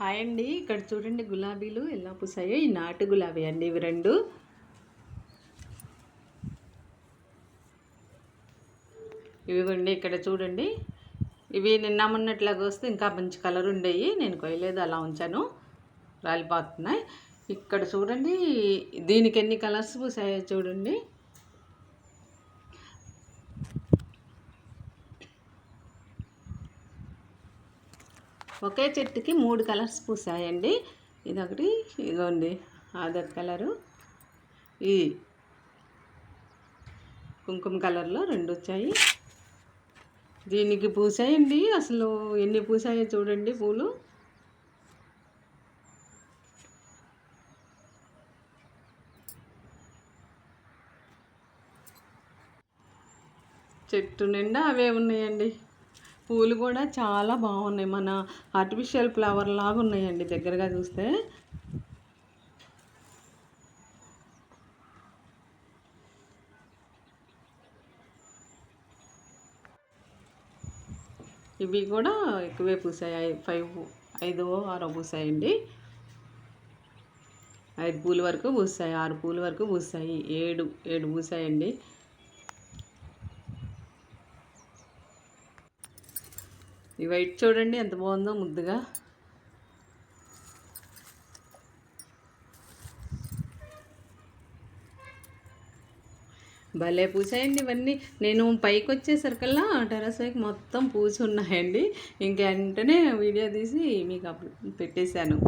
Hi అండి. ఇక్కడ చూడండి గులాబీలు ఎలా పూసాయో. ఈ నాటు గులాబీ అండి ఇవి రెండు. ఇవిగోండి ఇక్కడ చూడండి. ఇవి నిన్న మొన్నట్లాగా వస్తే ఇంకా మంచి కలర్ ఉండేవి నేను కొయ్యలేదు అలా ఉంచాను. రాలిపోతున్నాయి. ఇక్కడ చూడండి దీనికి ఎన్ని కలర్స్ పూసాయో చూడండి. ఒకే చెట్టుకి మూడు కలర్స్ పూసాయండి. ఇదొకటి ఇదిగోండి అదొక కలరు. ఈ కుంకుమ కలర్లో రెండు వచ్చాయి. దీనికి పూసాయండి. అసలు ఎన్ని పూసాయో చూడండి పూలు. చెట్టు నిండా అవే ఉన్నాయండి. పూలు కూడా చాలా బాగున్నాయి. మన ఆర్టిఫిషియల్ ఫ్లవర్ లాగా ఉన్నాయండి దగ్గరగా చూస్తే. ఇవి కూడా ఎక్కువే పూసాయి. ఫైవ్ ఐదు ఆరో పూసాయండి. ఐదు పూల వరకు పూసాయి ఆరు పూల వరకు పూసాయి ఏడు ఏడు పూసాయండి. ఈ వైట్ చూడండి ఎంత బాగుందో ముద్దుగా. భలే పూసాయండి ఇవన్నీ. నేను పైకి వచ్చేసరికల్లా టెరస్ పైకి మొత్తం పూసి ఉన్నాయండి. ఇంక వెంటనే వీడియో తీసి మీకు అప్ పెట్టేశాను.